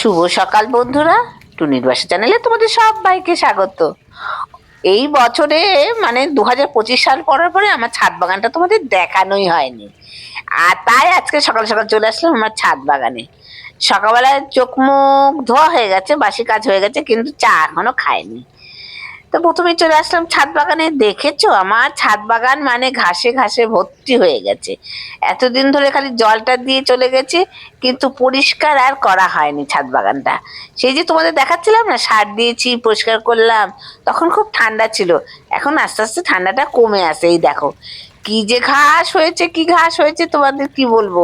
শুভ সকাল বন্ধুরা। টুনির বাসা চ্যানেলে তোমাদের সবাইকে স্বাগত। এই বছরে মানে দু পঁচিশ সাল পড়ার পরে আমার ছাদ বাগানটা তোমাদের দেখানোই হয়নি। আর তাই আজকে সকাল সকাল চলে আসলাম আমার ছাদ বাগানে। সকালবেলায় চোখ মুখ ধোয়া হয়ে গেছে, বাসি কাজ হয়ে গেছে, কিন্তু চা এখনও খাইনি। তো প্রথমে চলে আসলাম ছাদ বাগানে। দেখেছ? আমার ছাদ বাগান মানে ঘাসে ঘাসে ভর্তি হয়ে গেছে। এতদিন ধরে খালি জলটা দিয়ে চলে গেছে, কিন্তু পরিষ্কার আর করা হয়নি ছাদ বাগানটা। সেই যে তোমাদের দেখাচ্ছিলাম না, সার দিয়েছি, পরিষ্কার করলাম, তখন খুব ঠান্ডা ছিল। এখন আস্তে আস্তে ঠান্ডাটা কমে আসে, এই দেখো। কি যে ঘাস হয়েছে, কি ঘাস হয়েছে, তোমাদের কি বলব?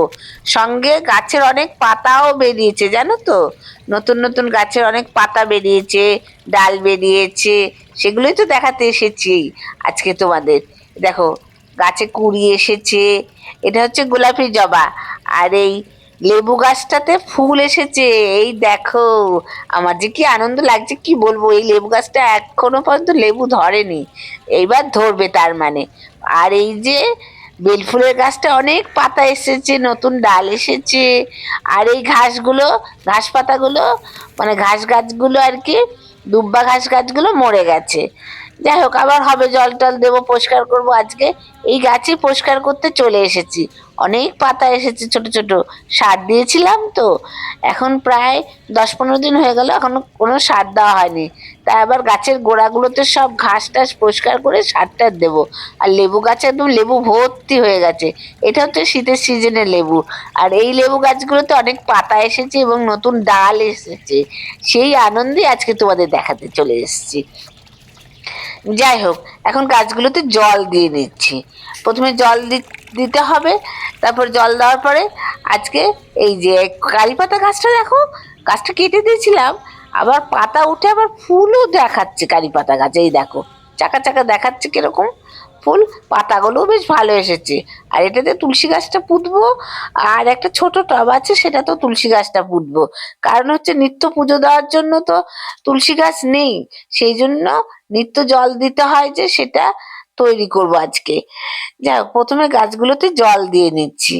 সঙ্গে গাছের অনেক পাতাও বেরিয়েছে, জানো তো? নতুন নতুন গাছের অনেক পাতা বেরিয়েছে, ডাল বেরিয়েছে, সেগুলোই তো দেখাতে এসেছি আজকে তোমাদের। দেখো, গাছে কুড়ি এসেছে, এটা হচ্ছে গোলাপি জবা, আর এই লেবু গাছটাতে ফুল এসেছে, এই দেখো। আমার যে কি আনন্দ লাগছে, কি বলব? এই লেবু গাছটা এখনও পর্যন্ত লেবু ধরেনি, এইবার ধরবে তার মানে। আর এই যে বেলফুলের গাছটা অনেক পাতা এসেছে, নতুন ডাল এসেছে, আর এই ঘাসগুলো, ঘাস পাতাগুলো মানে ঘাস গাছগুলো আর কি, দুব্বা ঘাস গাছগুলো মরে গেছে। যাই হোক, আবার হবে জল টল দেবো, পরিষ্কার করব। আজকে এই গাছই পরিষ্কার করতে চলে এসেছি। অনেক পাতা এসেছে ছোট ছোট। সার দিয়েছিলাম তো। এখন প্রায় দশ পনেরো দিন হয়ে গেল, এখনও কোনো সার দেওয়া হয়নি। তাই আবার গাছের গোড়াগুলোতে সব ঘাস টাস পরিষ্কার করে সারটা দেবো। আর লেবু গাছে একদম লেবু ভর্তি হয়ে গেছে। এটা হচ্ছে শীতের সিজনের লেবু। আর এই লেবু গাছগুলোতে অনেক পাতা এসেছে এবং নতুন ডাল এসেছে। সেই আনন্দে আজকে তোমাদের দেখাতে চলে এসেছি। যাই হোক এখন গাছগুলোতে জল দিয়ে দিচ্ছি। প্রথমে জল দিতে হবে, তারপর জল দেওয়ার পরে আজকে এই যে কারি পাতা গাছটা দেখো, গাছটা কেটে দিয়েছিলাম, আবার পাতা উঠে আবার ফুলও দেখাচ্ছে কারি পাতা গাছ, এই দেখো, চাকা চাকা দেখাচ্ছে কীরকম? ফুল পাতাগুলোও বেশ ভালো এসেছে। আর এটাতে তুলসী গাছটা পুঁতবো, আর একটা ছোট টব আছে সেটা তো তুলসী গাছটা পুঁতবো। কারণ হচ্ছে নিত্য পুজো দেওয়ার জন্য তো তুলসী গাছ নেই। সেই জন্য নিত্য জল দিতে হয় যে, সেটা তৈরি করব আজকে। যাই প্রথমে গাছগুলোতে জল দিয়ে নিচ্ছি।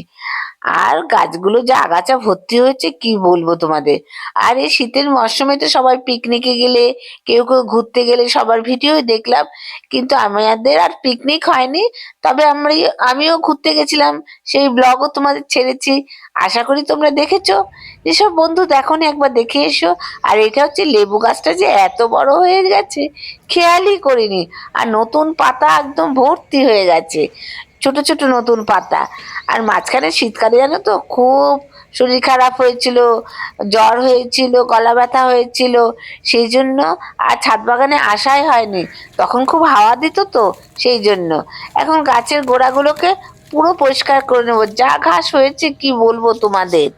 আর গাছগুলো যা আগাছা ভর্তি হয়েছে, কি বলব তোমাদের? আর এই শীতের মরশুমে তো সবাই পিকনিকে গেলে, কেউ কেউ ঘুরতে গেলে সবার ভিডিও দেখলাম, কিন্তু আমাদের আর পিকনিক হয়নি। তবে আমরা আমিও ঘুরতে গেছিলাম, সেই ব্লগও তোমাদের ছেড়েছি। আশা করি তোমরা দেখেছ। যেসব বন্ধু দেখোনি একবার দেখে এসো। আর এটা হচ্ছে লেবু গাছটা যে এত বড় হয়ে গেছে, খেয়ালই করিনি। আর নতুন পাতা একদম ভর্তি হয়ে গেছে। ছোট ছোট নতুন পাতা। আর মাঝখানে শীতকালে জানো তো, খুব শরীর খারাপ হয়েছিল, জ্বর হয়েছিল, গলা ব্যথা হয়েছিল, সেই জন্য আর ছাদ বাগানে আসাই হয়নি। তখন খুব হাওয়া দিত তো, সেই জন্য। এখন গাছের গোড়াগুলোকে পুরো পরিষ্কার করে নেব। যা ঘাস হয়েছে, কি বলব তোমাদের?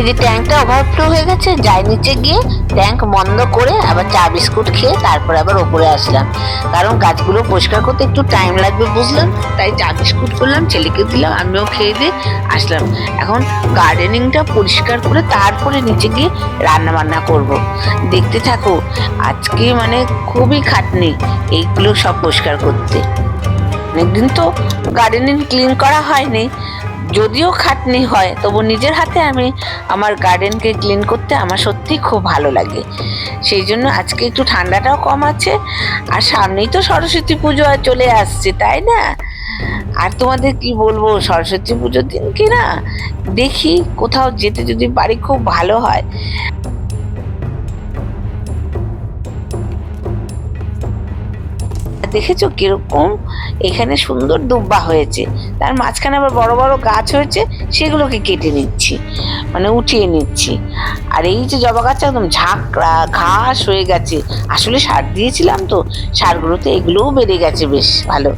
এই যে ট্যাঙ্কটা ওভারফ্লো হয়ে গেছে, যাই নিচে গিয়ে ট্যাঙ্ক বন্ধ করে আবার চা বিস্কুট খেয়ে তারপর আবার ওপরে আসলাম। কারণ গাছগুলো পরিষ্কার করতে একটু টাইম লাগবে বুঝলাম, তাই চা বিস্কুট করলাম, ছেলেকে দিলাম, আমিও খেয়ে দিয়ে আসলাম। এখন গার্ডেনিংটা পরিষ্কার করে তারপরে নিচে গিয়ে রান্না বান্না করব। দেখতে থাকো, আজকে মানে খুবই খাটনি এইগুলো সব পরিষ্কার করতে। অনেকদিন তো গার্ডেনিং ক্লিন করা হয়নি। যদিও খাটনি হয়, তবু নিজের হাতে আমি আমার গার্ডেনকে ক্লিন করতে আমার সত্যি খুব ভালো লাগে। সেই জন্য আজকে একটু ঠান্ডাটাও কম আছে, আর সামনেই তো সরস্বতী পুজো আর চলে আসছে, তাই না? আর তোমাদের কি বলব, সরস্বতী পুজোর দিন কি না? দেখি কোথাও যেতে যদি বাড়ি খুব ভালো হয়। দেখেছ কীরকম? এখানে সুন্দর দুব্বা হয়েছে। তার মাঝখানে আবার বড় বড় গাছ হয়েছে, সেগুলোকে কেটে নিচ্ছি মানে উঠিয়ে নিচ্ছি। আর এই যে জবা গাছ একদম ঝাঁকড়া, ঘাস হয়ে গেছে। আসলে সার দিয়েছিলাম তো, সারগুলোতে এগুলোও বেড়ে গেছে বেশ ভালো।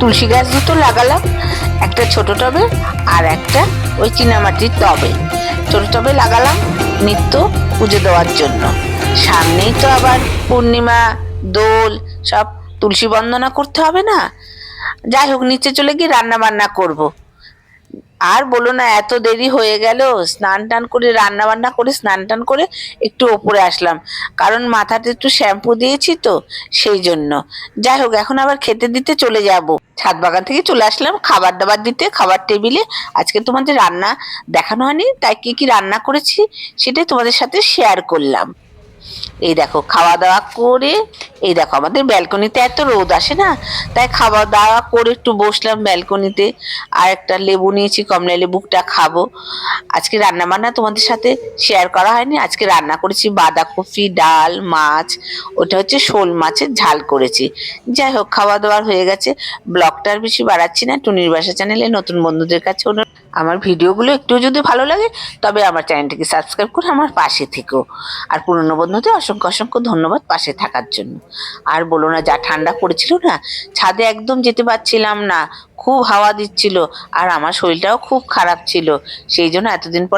তুলসী গাছ দুটো লাগালাম, একটা ছোট টবে আর একটা ওই চীনামাটির টবে। ছোট টবে লাগালাম নিত্য পুজো দেওয়ার জন্য। সামনেই তো আবার পূর্ণিমা, দোল, সব তুলসী বন্দনা করতে হবে না? যাই হোক, নিচে চলে গিয়ে রান্না বান্না করব। আর বলো না, এত দেরি হয়ে গেল, স্নান টান করে, রান্না বান্না করে, স্নান টান করে একটু ওপরে আসলাম। কারণ মাথাতে একটু শ্যাম্পু দিয়েছি তো, সেই জন্য। যাই হোক, এখন আবার খেতে দিতে চলে যাব। ছাদ বাগান থেকে চলে আসলাম, খাবার দাবার দিতে, খাবার টেবিলে। আজকে তোমাদের রান্না দেখানো হয়নি, তাই কি কি রান্না করেছি, সেটাই তোমাদের সাথে শেয়ার করলাম। এই দেখো খাওয়া দাওয়া করে, এই দেখো, আমাদের ব্যালকনিতে এত রোদ আসে না? তাই খাওয়া দাওয়া করে একটু বসলাম ব্যালকনিতে। আর একটা লেবু নিয়েছি, কমলা লেবুটা খাব। আজকে রান্না বান্না তোমাদের সাথে শেয়ার করা হয়নি। আজকে রান্না করেছি বাঁধাকপি, ডাল, মাছ, ওটা হচ্ছে শোল মাছের ঝাল করেছি। যাই হোক খাওয়া দাওয়ার হয়ে গেছে। ব্লগটা আর বেশি বাড়াচ্ছি না। টুনির বাসা চ্যানেলে নতুন বন্ধুদের কাছে আমার ভিডিওগুলো একটু যদি ভালো লাগে, তবে আমার চ্যানেলটিকে সাবস্ক্রাইব করে আমার পাশে থেকো। আর পুরনো বন্ধুদের অসংখ্য অসংখ্য ধন্যবাদ পাশে থাকার জন্য। আর বলো না, যা ঠান্ডা পড়েছিল না, ছাদে একদম যেতে পারছিলাম না, খুব হাওয়া দিচ্ছিল, আর আমার শরীরটাও খুব খারাপ ছিল। সেই জন্য এতদিন পর